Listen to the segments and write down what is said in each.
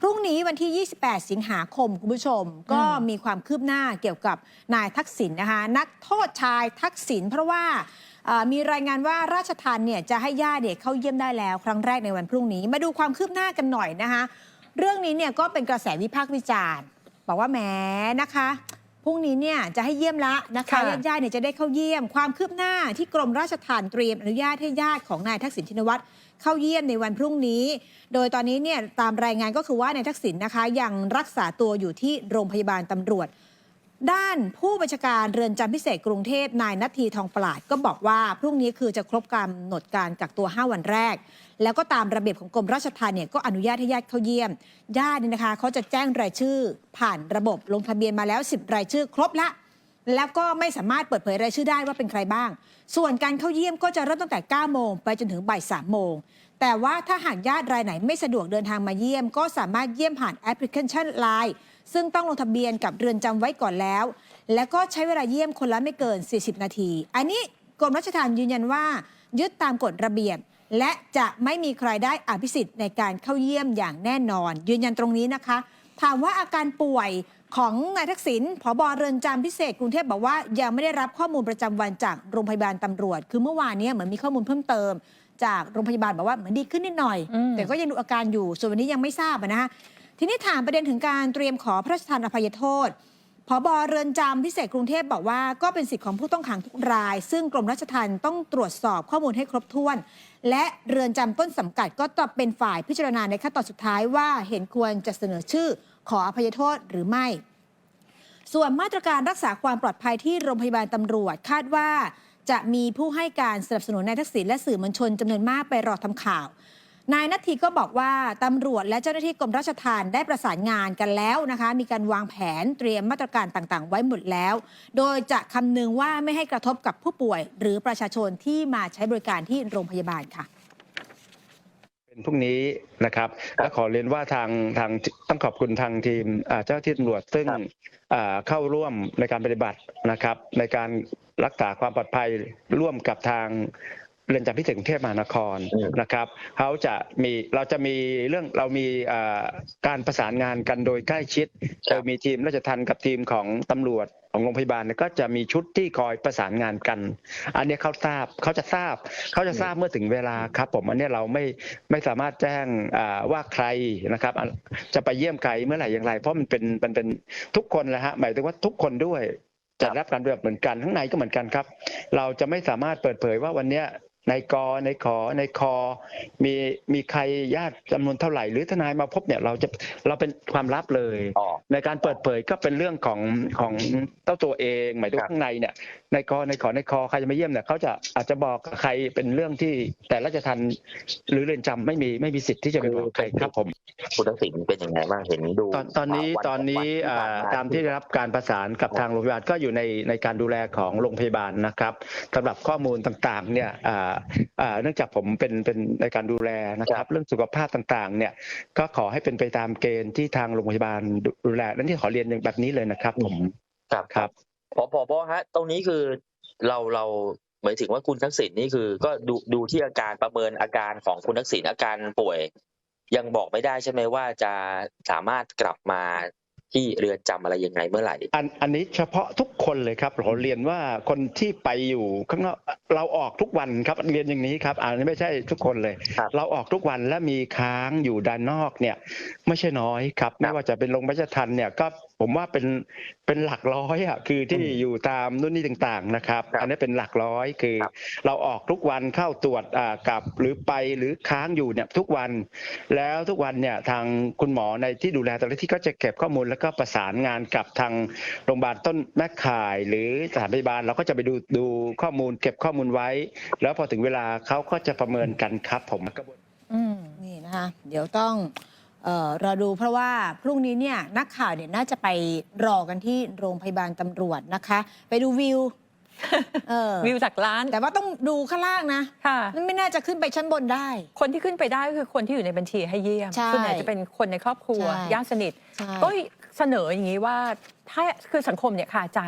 พรุ่งนี้วันที่ 28 สิงหาคม คุณผู้ชม ก็มีความคืบหน้าเกี่ยวกับนายทักษิณนะคะนักโทษชายทักษิณเพราะว่าเอ่อมีรายงานว่าราชทันเนี่ยจะให้ญาติเด็กเข้าเยี่ยมได้แล้ว ครั้งแรกในวันพรุ่งนี้ มาดูความคืบหน้ากันหน่อยนะคะ เรื่องนี้เนี่ยก็เป็นกระแสวิพากษ์วิจารณ์ บอกว่าแหมนะคะ พรุ่งนี้เนี่ยจะให้เยี่ยมละนะคะค่ะญาติญาติๆเนี่ยจะได้เข้าเยี่ยม ความคืบหน้าที่กรมราชทัณฑ์เตรียมอนุญาตให้ญาติของนายทักษิณชินวัตรเข้าเยี่ยมในวันพรุ่งนี้ โดยตอนนี้เนี่ยตามรายงานก็คือว่านายทักษิณนะคะยังรักษาตัวอยู่ที่โรงพยาบาลตำรวจ ด้านผู้บัญชาการเรือนจำพิเศษกรุงเทพนายนัททีทองปราดก็บอกว่า พรุ่งนี้คือจะครบกำหนดการกักตัว 5 วันแรก แล้วก็ตามระเบียบของกรมราชทัณฑ์เนี่ยก็อนุญาตให้ญาติเข้าเยี่ยม ญาติเนี่ยนะคะเขาจะแจ้งรายชื่อ ผ่านระบบลงทะเบียนมาแล้ว 10 รายชื่อครบละ แล้วก็ไม่สามารถเปิดเผยรายชื่อได้ว่าเป็นใครบ้าง ส่วนการเข้าเยี่ยมก็จะเริ่มตั้งแต่ 9 โมงไปจนถึงบ่าย 3 โมง แต่ว่าถ้าหากญาติรายไหนไม่สะดวกเดินทางมาเยี่ยม ก็สามารถเยี่ยมผ่านแอปพลิเคชัน Line ซึ่งต้องลงทะเบียนกับเรือนจำไว้ก่อนแล้ว แล้วก็ใช้เวลาเยี่ยมคนละไม่เกิน 40 นาที อันนี้กรมราชทัณฑ์ยืนยันว่า ยึดตามกฎระเบียบ และจะไม่มีใครได้อภิสิทธิ์ในการเข้าเยี่ยมอย่างแน่นอน ยืนยันตรงนี้นะคะ ถามว่าอาการป่วยของนายทักษิณผบเรือนจำพิเศษกรุงเทพบอกว่ายังไม่ได้รับข้อมูลประจำวันจากโรงพยาบาลตำรวจ คือเมื่อวานนี้เหมือนมีข้อมูลเพิ่มเติม จากโรงพยาบาลบอกว่าเหมือนดีขึ้นนิดหน่อยอแต่ก็ยังดูอาการอยู่ส่วนวันนี้ยังไม่ทราบนะคะ ทีนี้ถามประเด็นถึงการเตรียมขอพระราชทานอภัยโทษผบเรือนจำพิเศษกรุงเทพบอกว่าก็เป็นสิทธิของผู้ต้องขังทุกราย ซึ่งกรมราชทัณฑ์ต้องตรวจสอบข้อมูลให้ครบถ้วน และเรือนจำต้นสังกัดก็จะเป็นฝ่ายพิจารณาในขั้นตอนสุดท้ายว่าเห็นควรจะเสนอชื่อขออภัยโทษหรือไม่ ส่วนมาตรการรักษาความปลอดภัยที่โรงพยาบาลตำรวจคาดว่า จะมีผู้ให้การสนับสนุนนายทักษิณและสื่อมวลชนจำนวนมากไปรอทำข่าว นายนัททีก็บอกว่าตำรวจและเจ้าหน้าที่กรมราชทัณฑ์ได้ประสานงานกันแล้วนะคะ มีการวางแผนเตรียมมาตรการต่างๆ ไว้หมดแล้ว โดยจะคำนึงว่าไม่ให้กระทบกับผู้ป่วย หรือประชาชนที่มาใช้บริการที่โรงพยาบาลค่ะเป็นพรุ่งนี้นะครับและขอเรียนว่าทางทางต้องขอบคุณทางทีมอ่าเจ้าหน้าที่ตำรวจซึ่งครับอ่าเข้าร่วมในการปฏิบัตินะครับ ในการรักษาความปลอดภัยร่วมกับทาง เรือนจำพิเศษกรุงเทพมหานครอืมนะครับเขาจะมีเราจะมีเรื่องเรามีอ่าการประสานงานกันโดยใกล้ชิดโดยมีทีมราชทัณฑ์กับทีมของตำรวจของโรงพยาบาลเนี่ยก็จะมีชุดที่คอยประสานงานกัน อันเนี้ยเขาทราบเขาจะทราบเขาจะทราบเมื่อถึงเวลาครับผมอันเนี้ยเราไม่ไม่สามารถแจ้งอ่าว่าใครนะครับอะจะไปเยี่ยมใครเมื่อไหร่อย่างไร เพราะมันเป็นมันเป็นทุกคนแหละฮะหมายถึงว่าทุกคนด้วยจะรับการดูแลเหมือนกันข้างในก็เหมือนกันครับ เราจะไม่สามารถเปิดเผยว่าวันเนี้ย ในกอในขอในคอมีมีใครญาติจำนวนเท่าไหร่ หรือทนายมาพบเนี่ยเราจะเราเป็นความลับเลยอ๋อในการเปิดเผยก็เป็นเรื่องของของเจ้าตัวเอง หมายถึงครับข้างในเนี่ยในกอในขอในคอใครจะมาเยี่ยมเนี่ยเขาจะอาจจะบอกกับใครเป็นเรื่องที่แต่ราชทันหรือเรือนจำไม่มีไม่มีสิทธิ์ที่จะไปบอกใครครับผมคุณทักษิณเป็นยังไงบ้างเห็นดูตอนตอนนี้วัตอนนี้วัอ่าผ่นตามที่ได้รับการประสานกับทางโรงพยาบาลก็อยู่ในในการดูแลของโรงพยาบาลนะครับสำหรับข้อมูลต่างๆเนี่ยอ่าอ่าเนื่องจากผมเป็นเป็นในการดูแลนะครับ เรื่องสุขภาพต่างๆ เนี่ยก็ขอให้เป็นไปตามเกณฑ์ที่ทางโรงพยาบาลดูแลนั่นที่ขอเรียนอย่างแบบนี้เลยนะครับ ผมครับครับพอพอพอฮะ ตรงนี้คือเราเราหมายถึงว่าคุณทักษิณนี่คือก็ดูดูที่อาการประเมินอาการของคุณทักษิณอาการป่วย ยังบอกไม่ได้ใช่ไหมว่าจะสามารถกลับมา ที่เรือนจำอะไรยังไงเมื่อไหร่อันอันนี้เฉพาะทุกคนเลยครับขอเรียนว่าคนที่ไปอยู่ข้างนอกเราออกทุกวันครับเรียนอย่างนี้ครับอันนี้ไม่ใช่ทุกคนเลยครับเราออกทุกวันและมีค้างอยู่ด้านนอกเนี่ย ไม่ใช่น้อยครับ ไม่ว่าจะเป็นโรงพยาบาลทันเนี่ยก็ ผมว่าเป็นเป็นหลักร้อยอะคือที่อยู่ตามนู่นนี่ต่างๆนะครับครับอันนี้เป็นหลักร้อยคือครับเราออกทุกวันเข้าตรวจอ่ากลับหรือไปหรือค้างอยู่เนี่ยทุกวันแล้วทุกวันเนี่ยทางคุณหมอในที่ดูแลแต่ละที่ก็จะเก็บข้อมูลแล้วก็ประสานงานกับทางโรงพยาบาลต้นแม่ข่าย หรือสถานพยาบาลเราก็จะไปดูดูข้อมูล เก็บข้อมูลไว้ แล้วพอถึงเวลาเขาก็จะประเมินกันครับผมอืมนี่นะคะเดี๋ยวต้อง เออรอดูเพราะว่าพรุ่งนี้เนี่ยนักข่าวเนี่ยน่าจะไปรอกันที่โรงพยาบาลตำรวจนะคะ ไปดูวิวเออวิวจากร้าน แต่ว่าต้องดูข้างล่างนะค่ะ มันไม่น่าจะขึ้นไปชั้นบนได้ คนที่ขึ้นไปได้ก็คือคนที่อยู่ในบัญชีให้เยี่ยมใช่ส่วนใหญ่จะเป็นคนในครอบครัวใช่ ญาติสนิท ใช่ ก็เสนออย่างนี้ว่าถ้าคือสังคมเนี่ยคาใจ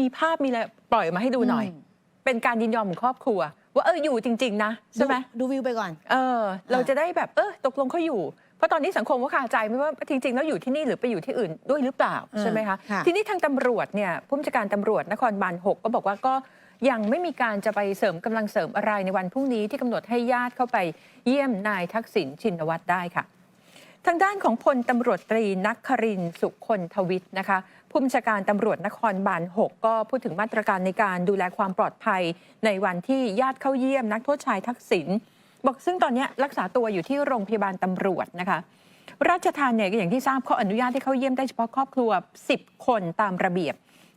มีภาพมีอะไรปล่อยมาให้ดูหน่อยมเป็นการยินยอมของครอบครัว ว่าเอออยู่จริง ๆ นะ ใช่ไหมดูดูวิวไปก่อน เออ เราจะได้แบบเออตกลงเขาอยู่ ราะตอนนี้สังคมก็คาใจไม่ว่าจริงๆแล้วอยู่ที่นี่หรือไปอยู่ที่อื่นด้วยหรือเปล่าเออใช่ไหมคะค่ะทีนี้ทางตำรวจเนี่ยผู้บัญชาการตำรวจนครบาล6ก็บอกว่าก็ยังไม่มีการจะไปเสริมกำลังเสริมอะไรในวันพรุ่งนี้ที่กำหนดให้ญาติเข้าไปเยี่ยมนายทักษิณชินวัตรได้ค่ะ ทางด้านของพลตำรวจตรีนักครินทร์สุคนทวิทย์นะคะผู้บัญชาการตำรวจนครบาล 6 ก็พูดถึงมาตรการในการดูแลความปลอดภัย ในวันที่ญาติเข้าเยี่ยมนักโทษชายทักษิณ บอกซึ่งตอนนี้รักษาตัวอยู่ที่โรงพยาบาลตำรวจนะคะ ราชทานเนี่ยอย่างที่ทราบเขาอนุญาตให้เข้าเยี่ยมได้เฉพาะครอบครัว 10 คนตามระเบียบ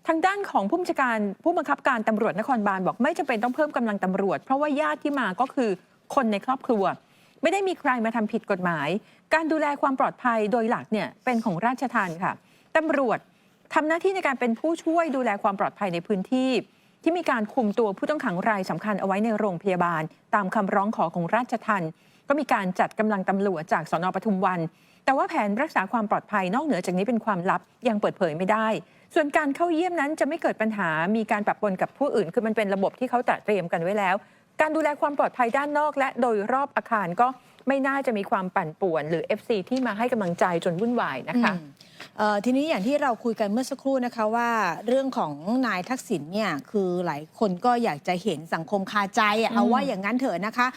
ทางด้านของผู้บัญชาการผู้บังคับการตำรวจนครบาลบอกไม่จำเป็นต้องเพิ่มกำลังตำรวจ เพราะว่าญาติที่มาก็คือคนในครอบครัว ไม่ได้มีใครมาทำผิดกฎหมาย การดูแลความปลอดภัยโดยหลักเนี่ยเป็นของราชทานค่ะตำรวจทำหน้าที่ในการเป็นผู้ช่วยดูแลความปลอดภัยในพื้นที่ ที่มีการคุมตัวผู้ต้องขังรายสำคัญเอาไว้ในโรงพยาบาล ตามคำร้องขอของราชทันก็มีการจัดกำลังตำรวจจากสนปทุมวัน แต่ว่าแผนรักษาความปลอดภัยนอกเหนือจากนี้เป็นความลับยังเปิดเผยไม่ได้ ส่วนการเข้าเยี่ยมนั้นจะไม่เกิดปัญหามีการปรับปนกับผู้อื่น คือมันเป็นระบบที่เขาตระเตรียมกันไว้แล้ว การดูแลความปลอดภัยด้านนอกและโดยรอบอาคารก็ ไม่น่าจะมีความปั่นป่วน หรือ FC ที่มาให้กำลังใจจนวุ่นวายนะคะ อืมเอ่อทีนี้อย่างที่เราคุยกันเมื่อสักครู่นะคะว่าเรื่องของนายทักษิณเนี่ยคือหลายคนก็อยากจะเห็นสังคมคาใจอะเอาว่าอย่างนั้นเถอะนะคะ